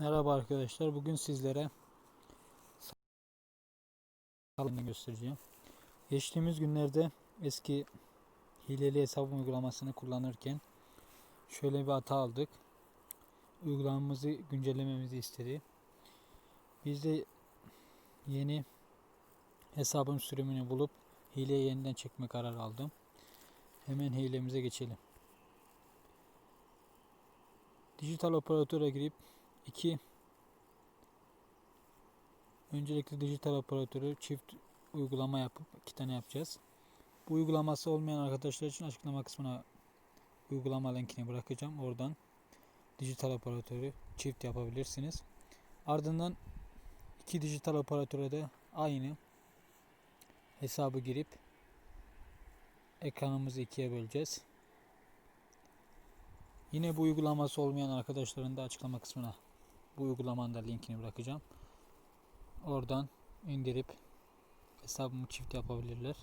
Merhaba arkadaşlar. Bugün sizlere sağlığını göstereceğim. Geçtiğimiz günlerde eski hileli hesap uygulamasını kullanırken şöyle bir hata aldık. Uygulamamızı güncellememizi istedi. Biz de yeni hesabın sürümünü bulup hileyi yeniden çekme kararı aldım. Hemen hilemize geçelim. Dijital operatöre girip iki öncelikle dijital operatörü çift uygulama yapıp iki tane yapacağız. Bu uygulaması olmayan arkadaşlar için açıklama kısmına uygulama linkini bırakacağım. Oradan dijital operatörü çift yapabilirsiniz. Ardından iki dijital operatöre de aynı hesabı girip ekranımızı ikiye böleceğiz. Yine bu uygulaması olmayan arkadaşların da açıklama kısmına bu uygulamanın da linkini bırakacağım. Oradan indirip hesabımı çift yapabilirler.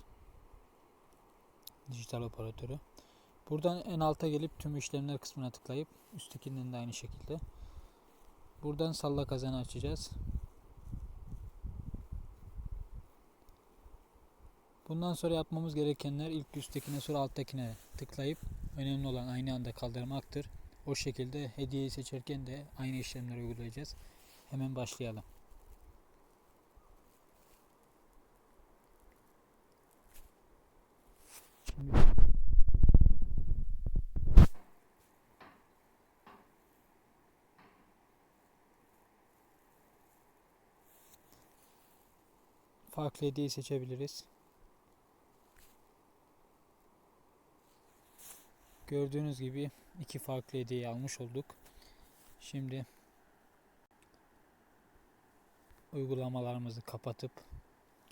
Dijital operatörü. Buradan en alta gelip tüm işlemler kısmına tıklayıp üsttekinden de aynı şekilde. Buradan salla kazanı açacağız. Bundan sonra yapmamız gerekenler ilk üsttekine sonra alttakine tıklayıp önemli olan aynı anda kaldırmaktır. O şekilde hediyeyi seçerken de aynı işlemleri uygulayacağız. Hemen başlayalım. Farklı hediyeyi seçebiliriz. Gördüğünüz gibi iki farklı hediye almış olduk. Şimdi uygulamalarımızı kapatıp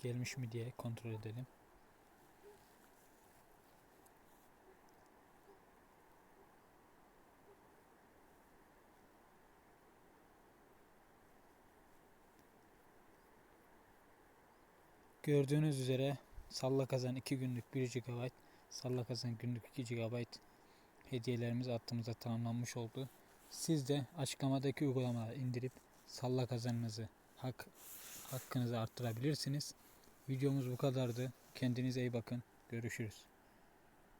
gelmiş mi diye kontrol edelim. Gördüğünüz üzere Salla Kazan 2 günlük 1 GB, Salla Kazan günlük 2 GB hediyelerimiz attığımızda tamamlanmış oldu. Siz de açıklamadaki uygulamaları indirip Salla Kazanınızı hak hakkınızı arttırabilirsiniz. Videomuz bu kadardı. Kendinize iyi bakın. Görüşürüz.